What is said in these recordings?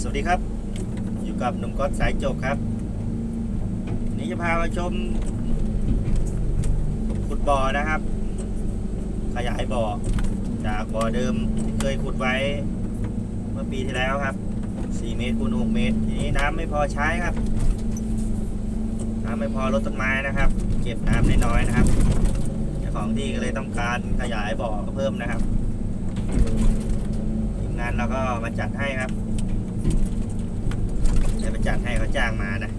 สวัสดีครับ อยู่กับหนุ่มก๊อตสายโจกครับ นี้จะพามาชมขุดบ่อนะครับ ขยายบ่อ จากบ่อเดิมที่เคยขุดไว้ เมื่อปีที่แล้วครับ 4 เมตรคูณ6เมตร ทีนี้น้ำไม่พอใช้ครับ น้ำไม่พอลดต้นไม้นะครับ เก็บน้ำน้อยๆนะครับเจ้าของที่ก็เลยต้องการขยายบ่อเพิ่มนะครับ งานเราก็มาจัดให้ครับจะไปจัดให้เขาจ้างมานะ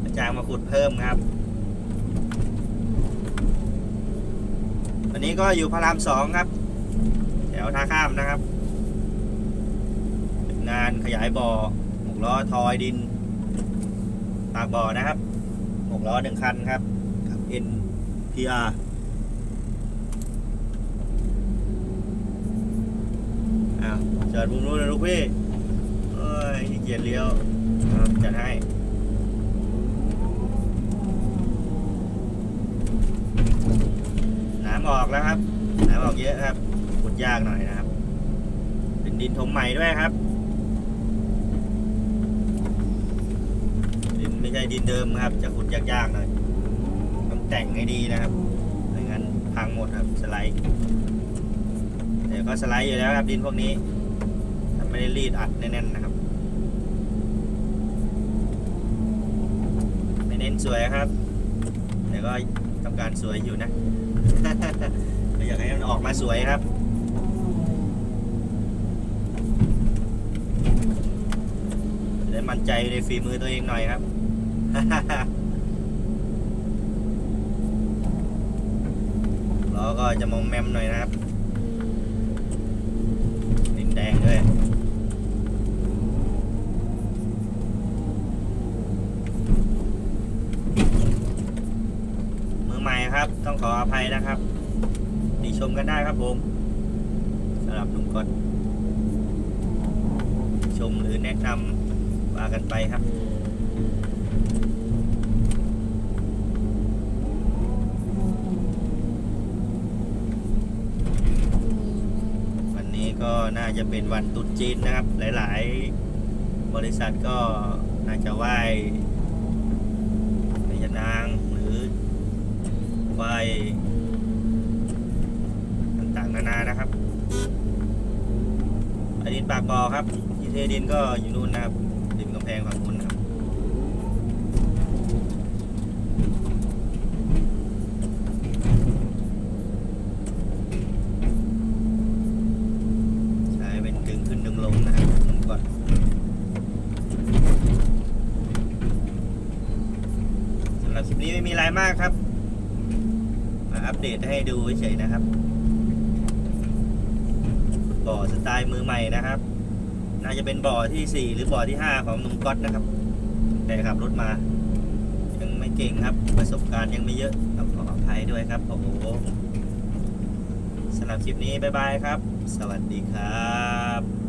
เขาจ้างมาขุดเพิ่มครับ วันนี้ก็อยู่พระรามสองครับแถวท่าข้ามนะครับเป็นงานขยายบ่อหกล้อทอยดินปากบ่อนะครับหกล้อหนึ่งคันครับกับ NPR อ้าว จอดมุมนู้นเลยลูกพี่เอ้ยขี้เกียจเลี้ยวจัดให้น้ำออกแล้วครับน้ำออกเยอะครับขุดยากหน่อยนะครับ เป็นดินถมใหม่ด้วยครับ ดินไม่ใช่ดินเดิมครับ จะขุดยากๆหน่อยต้องแต่งให้ดีนะครับไม่งั้นพังหมดครับสไลด์แต่ก็สไลด์อยู่แล้วครับดินพวกนี้ ไม่ได้รีดอัดแน่นๆนะครับ ไม่เน้นสวยครับ แต่ก็ต้องการสวยอยู่นะก็อยากให้มันออกมาสวยครับได้มั่นใจในฝีมือตัวเองหน่อยครับล้อก็จะมอมแมมหน่อยนะครับ ดินแดงด้วย มือใหม่ครับ ต้องขออภัยนะครับติชมกันได้ครับผมสำหรับหนุ่มกดชมหรือแนะนำว่ากันไปครับวันนี้ก็น่าจะเป็นวันตรุษจีนนะครับ หลาย ๆ บริษัทก็น่าจะไหว้พญานาง ไหว้ต่างๆนานานะครับอดินปากบ่อครับ ที่เทดินก็อยู่นู่นนะครับริมกำแพงฝั่งนู้นนะครับใช้เป็นดึงขึ้นดึงลงนะครับผมก่อนสำหรับคลิปนี้ไม่มีอะไรมากครับ อัปเดตให้ดูเฉยนะครับบ่อสไตล์มือใหม่นะครับ น่าจะเป็นบ่อที่ 4 หรือบ่อที่ 5 ของหนุ่มก๊อตนะครับ แต่ขับรถมา ยังไม่เก่งครับ ประสบการณ์ยังไม่เยอะต้องขออภัยด้วยครับ โอ้โหสำหรับคลิปนี้ บ๊ายบายครับ สวัสดีครับ